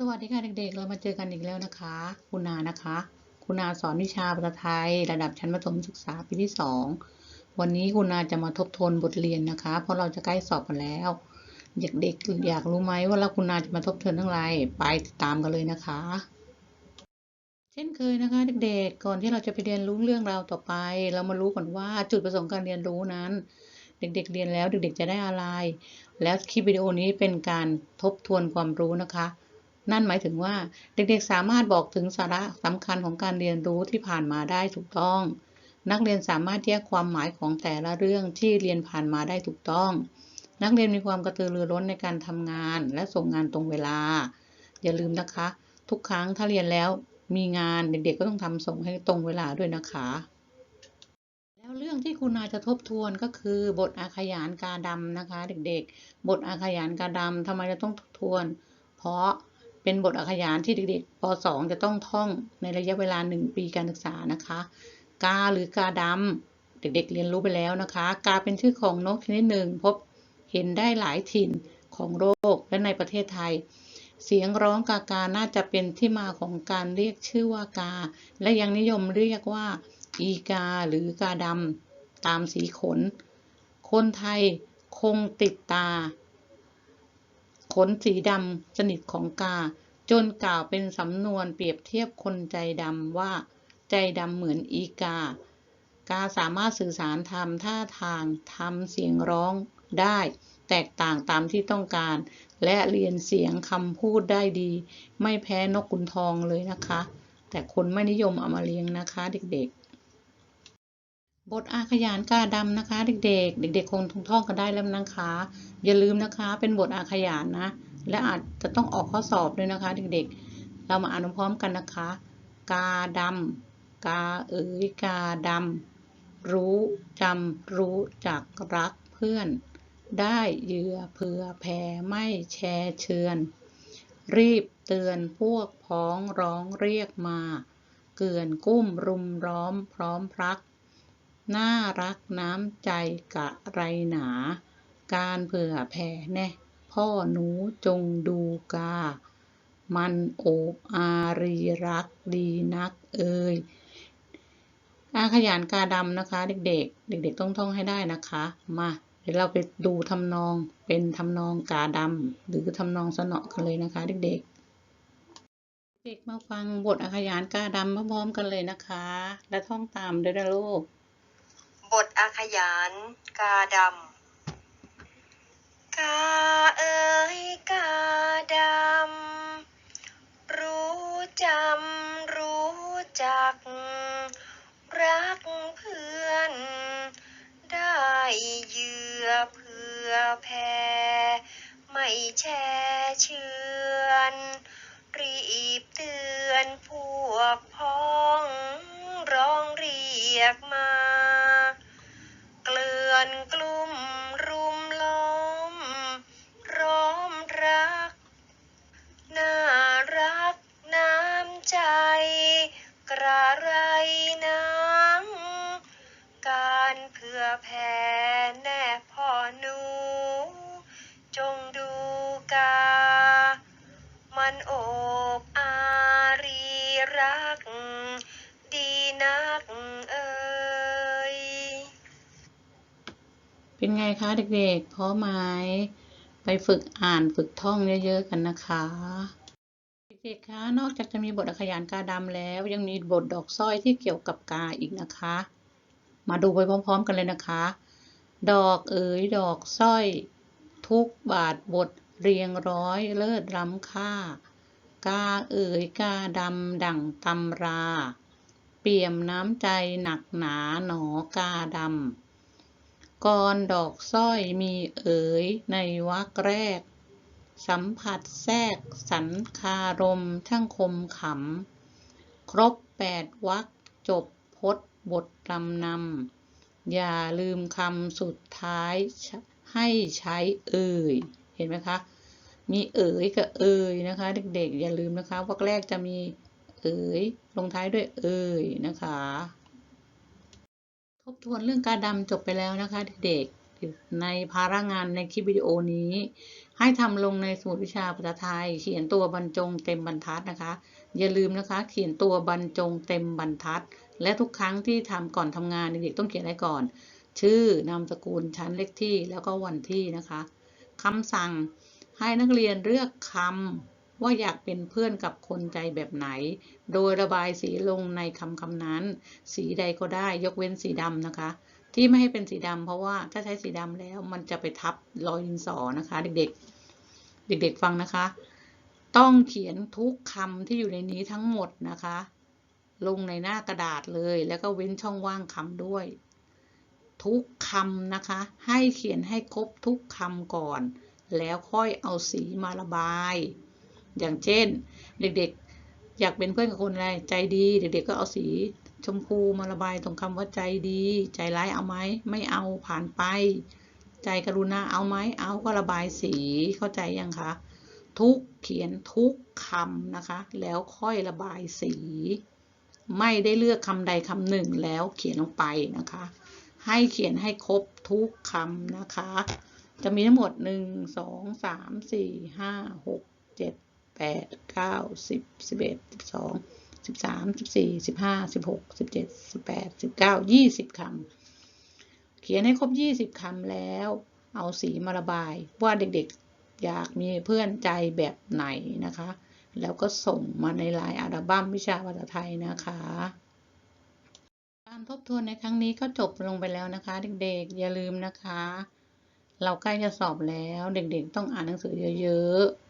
สวัสดีค่ะเด็กๆ เรามาเจอกันอีกแล้วนะคะ คุณนานะคะ คุณนาสอนวิชาภาษาไทย ระดับชั้นประถมศึกษาปีที่ 2 วันนี้คุณนาจะมาทบทวนบทเรียนนะคะ เพราะเราจะใกล้สอบกันแล้วเด็กๆอยากรู้ไหมว่าเราคุณนาจะมาทบทวนเรื่องไรไปติดตามกันเลยนะคะ เช่นเคยนะคะเด็กๆ ก่อนที่เราจะไปเรียนรู้เรื่องราวต่อไป เรามารู้ก่อนว่าจุดประสงค์การเรียนรู้นั้นเด็กๆ เรียนแล้วเด็กๆ จะได้อะไร แล้วคลิปวิดีโอนี้เป็นการทบทวนความรู้นะคะ นั่นหมายถึงว่าเด็กๆสามารถบอกถึงสาระสำคัญของการเรียนรู้ที่ผ่านมาได้ถูกต้อง นักเรียนสามารถแยกความหมายของแต่ละเรื่องที่เรียนผ่านมาได้ถูกต้อง นักเรียนมีความกระตือรือร้นในการทำงานและส่งงานตรงเวลา อย่าลืมนะคะ ทุกครั้งถ้าเรียนแล้วมีงานเด็กๆก็ต้องทำส่งให้ตรงเวลาด้วยนะคะ แล้วเรื่องที่คุณนาจะทบทวนก็คือบทอาขยานกาดำนะคะ เด็กๆ บทอาขยานกาดำทำไมจะต้องทบทวน เพราะ เป็นบทอาขยานที่เด็กๆป .2 จะต้องท่องในระยะเวลา 1 ปีการศึกษานะคะ กาหรือกาดำเด็กๆเรียนรู้ไปแล้วนะคะ กาเป็นชื่อของนกชนิดหนึ่ง พบเห็นได้หลายถิ่นของโลกและในประเทศไทย เสียงร้องกากาน่าจะเป็นที่มาของการเรียกชื่อว่ากา และยังนิยมเรียกว่า อีกาหรือกาดำตามสีขน คนไทยคงติดตา ขนสีดำสนิทของกา จนกล่าวเป็นสำนวนเปรียบเทียบคนใจดำว่า ใจดำเหมือนอีกา กาสามารถสื่อสารทำท่าทางทำเสียงร้องได้ แตกต่างตามที่ต้องการ และเรียนเสียงคำพูดได้ดี ไม่แพ้นกขุนทองเลยนะคะ แต่คนไม่นิยมเอามาเลี้ยงนะคะเด็กๆ บทอาขยานกาดำนะคะ เด็กๆ เด็กๆคงท่องกันได้แล้วนะคะ อย่าลืมนะคะ เป็นบทอาขยานนะ และอาจจะต้องออกข้อสอบด้วยนะคะ เด็กๆ เรามาอ่านพร้อมกันนะคะ กาดำกาเอ๋ยกาดำรู้จำรู้จักรักเพื่อน ได้เหยื่อเผื่อแผ่ไม่แชร์เชือน รีบเตือนพวกพ้องร้องเรียกมา เกลื่อนกุ้มรุมร้อมพร้อมพรัก น่ารักน้ำใจกะไรหนา การเผื่อแผ่แน่ พ่อหนูจงดูกา มันโอบอารีรักดีนักเอ่ยอาขยานกาดำนะคะ เด็กๆ เด็ก ๆ ต้องท่องให้ได้นะคะ มาเดี๋ยวเราไปดูทำนองเป็นทำนองกาดำหรือทำนองสนอกันเลยนะคะ เด็กๆ เด็กมาฟังบทอาขยานกาดำพร้อมๆกันเลยนะคะ และท่องตามด้วยนะลูกบทอาขยานกาดำ กาเอ๋ยกาดำ รู้จำรู้จัก รักเพื่อน ได้เยื่อเพื่อแผ่ไม่แช่เชือน รีบเตือนพวกพ้องร้องเรียกมา เป็นไงคะเด็กๆพร้อมไหมไปฝึกอ่านฝึกท่องเยอะๆกันนะคะเด็กๆคะนอกจากจะมีบทอักขยานกาดำแล้ว ยังมีบทดอกสร้อยที่เกี่ยวกับกาอีกนะคะ มาดูไปพร้อม ๆ กันเลยนะคะ ดอกเอ๋ยดอกสร้อย ทุกบาทบทเรียงร้อยเลิศล้ำค่า กาเอ๋ยกาดำดั่งตำรา เปี่ยมน้ำใจหนักหนาหนอกาดำ กรดอกสร้อยมีเอ๋ยในวรรคแรก สัมผัสแทรกสันคารมช่างคมขำ ครบแปดวรรคจบพจน์บทลำนำ อย่าลืมคำสุดท้ายให้ใช้เอ่ย เห็นไหมคะ มีเอ๋ยกับเอ่ยนะคะ เด็กๆ อย่าลืมนะคะวรรคแรกจะมีเอ๋ยลงท้ายด้วยเอ่ยนะคะ ทบทวนเรื่องการดำจบไปแล้วนะคะเด็กๆ ในภาระงานในคลิปวิดีโอนี้ ให้ทำลงในสมุดวิชาภาษาไทย เขียนตัวบรรจงเต็มบรรทัดนะคะ อย่าลืมนะคะ เขียนตัวบรรจงเต็มบรรทัด และทุกครั้งที่ทำก่อนทำงานเด็กๆต้องเขียนอะไรก่อน ชื่อนามสกุลชั้นเลขที่แล้วก็วันที่นะคะคำสั่งให้นักเรียนเลือกคำ ว่าอยากเป็นเพื่อนกับคนใจแบบไหน โดยระบายสีลงในคำคำนั้น สีใดก็ได้ยกเว้นสีดำนะคะ ที่ไม่ให้เป็นสีดำเพราะว่าถ้าใช้สีดำแล้วมันจะไปทับรอยดินสอนะคะ เด็กๆ เด็กๆฟังนะคะ ต้องเขียนทุกคำที่อยู่ในนี้ทั้งหมดนะคะ ลงในหน้ากระดาษเลย แล้วก็เว้นช่องว่างคำด้วย ทุกคำนะคะ ให้เขียนให้ครบทุกคำก่อน แล้วค่อยเอาสีมาระบาย อย่างเช่น เด็กๆ อยากเป็นเพื่อนกับคนอะไรใจดี เด็ก ๆ ก็เอาสีชมพูมาระบายตรงคำว่าใจดี ใจร้ายเอาไหมไม่เอาผ่านไป ใจกรุณาเอาไหมเอาก็ระบายสีเข้าใจยังคะทุกเขียนทุกคำนะคะ แล้วค่อยระบายสี ไม่ได้เลือกคำใดคำหนึ่งแล้วเขียนลงไปนะคะ ให้เขียนให้ครบทุกคำนะคะ จะมีทั้งหมดหนึ่งสองสามสี่ห้าหกเจ็ด แปดเก้าสิบสิบเอ็ดสิบสองสิบสามสิบสี่สิบห้าสิบหกสิบเจ็ดสิบแปดสิบเก้ายี่สิบคำเขียนให้ครบยี่สิบคำแล้ว เอาสีมาระบายว่าเด็กๆอยากมีเพื่อนใจแบบไหนนะคะ แล้วก็ส่งมาในไลน์อัลบั้มวิชาภาษาไทยนะคะการทบทวนในครั้งนี้ก็จบลงไปแล้วนะคะ เด็กๆ อย่าลืมนะคะ เราใกล้จะสอบแล้ว เด็กๆ ต้องอ่านหนังสือเยอะๆ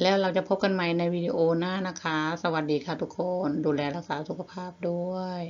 แล้วเราจะพบกันใหม่ในวิดีโอหน้านะคะ สวัสดีค่ะทุกคน ดูแลรักษาสุขภาพด้วย